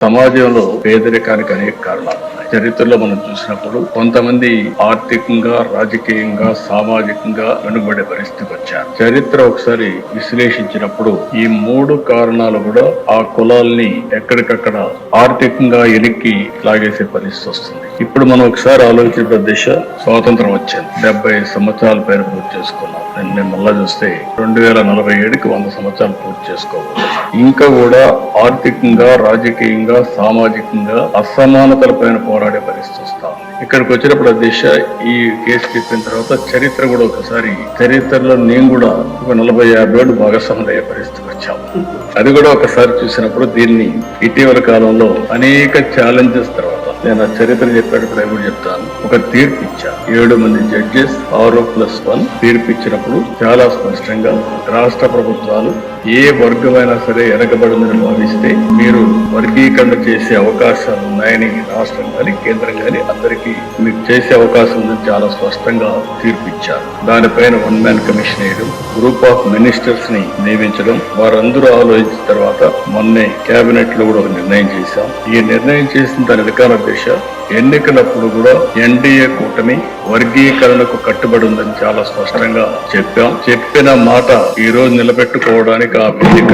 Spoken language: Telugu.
సమాజంలో పేదరికానికి అనేక కారణాలు చరిత్రలో మనం చూసినప్పుడు కొంతమంది ఆర్థికంగా రాజకీయంగా సామాజికంగా వెనుబడే పరిస్థితి వచ్చారు. చరిత్ర ఒకసారి విశ్లేషించినప్పుడు ఈ మూడు కారణాలు కూడా ఆ కులాల్ని ఎక్కడికక్కడ ఆర్థికంగా ఎనిక్కి లాగేసే పరిస్థితి వస్తుంది. ఇప్పుడు మనం ఒకసారి ఆలోచించిన దిశ స్వాతంత్రం వచ్చింది. డెబ్బై సంవత్సరాల పైన పూర్తి చేసుకున్నాం. నేను నేను మళ్ళా చూస్తే రెండు వేల నలభై ఏడుకి వంద సంవత్సరాలు పూర్తి చేసుకోవాలి. ఇంకా కూడా ఆర్థికంగా రాజకీయంగా సామాజికంగా అసమానతల పైన పోరాడే పరిస్థితి వస్తాం ఇక్కడికి వచ్చినప్పుడు దిశ ఈ కేసు చెప్పిన తర్వాత చరిత్ర కూడా ఒకసారి చరిత్రలో నేను కూడా ఒక నలభై యాభై ఏళ్ళు భాగస్వాములు అయ్యే పరిస్థితికి వచ్చాము. అది కూడా ఒకసారి చూసినప్పుడు దీన్ని ఇటీవల కాలంలో అనేక ఛాలెంజెస్ తర్వాత నేను ఆ చరిత్ర చెప్పేటప్పుడు కూడా చెప్తాను. ఒక తీర్పు ఇచ్చా ఏడు మంది జడ్జెస్ ఆరు ప్లస్ వన్ తీర్పు ఇచ్చినప్పుడు చాలా స్పష్టంగా రాష్ట్ర ప్రభుత్వాలు ఏ వర్గమైనా సరే వెనకబడిందని భావిస్తే మీరు వర్గీకరణ చేసే అవకాశాలు ఉన్నాయని రాష్ట్రం కానీ కేంద్రం కానీ అందరికీ మీకు చేసే అవకాశం ఉందని చాలా స్పష్టంగా తీర్పిచ్చారు దానిపైన వన్ మ్యాన్ కమిషన్ వేయడం గ్రూప్ ఆఫ్ మినిస్టర్స్ని నియమించడం వారందరూ ఆలోచించిన తర్వాత మొన్నే కేబినెట్లో కూడా ఒక నిర్ణయం చేశాం. ఈ నిర్ణయం చేసిన దాని అధికార దిశ ఎన్నికలప్పుడు కూడా ఎన్డీఏ కూటమి వర్గీకరణకు కట్టుబడి ఉందని చాలా స్పష్టంగా చెప్పాం. చెప్పిన మాట ఈ రోజు నిలబెట్టుకోవడానికి ఆ వేదిక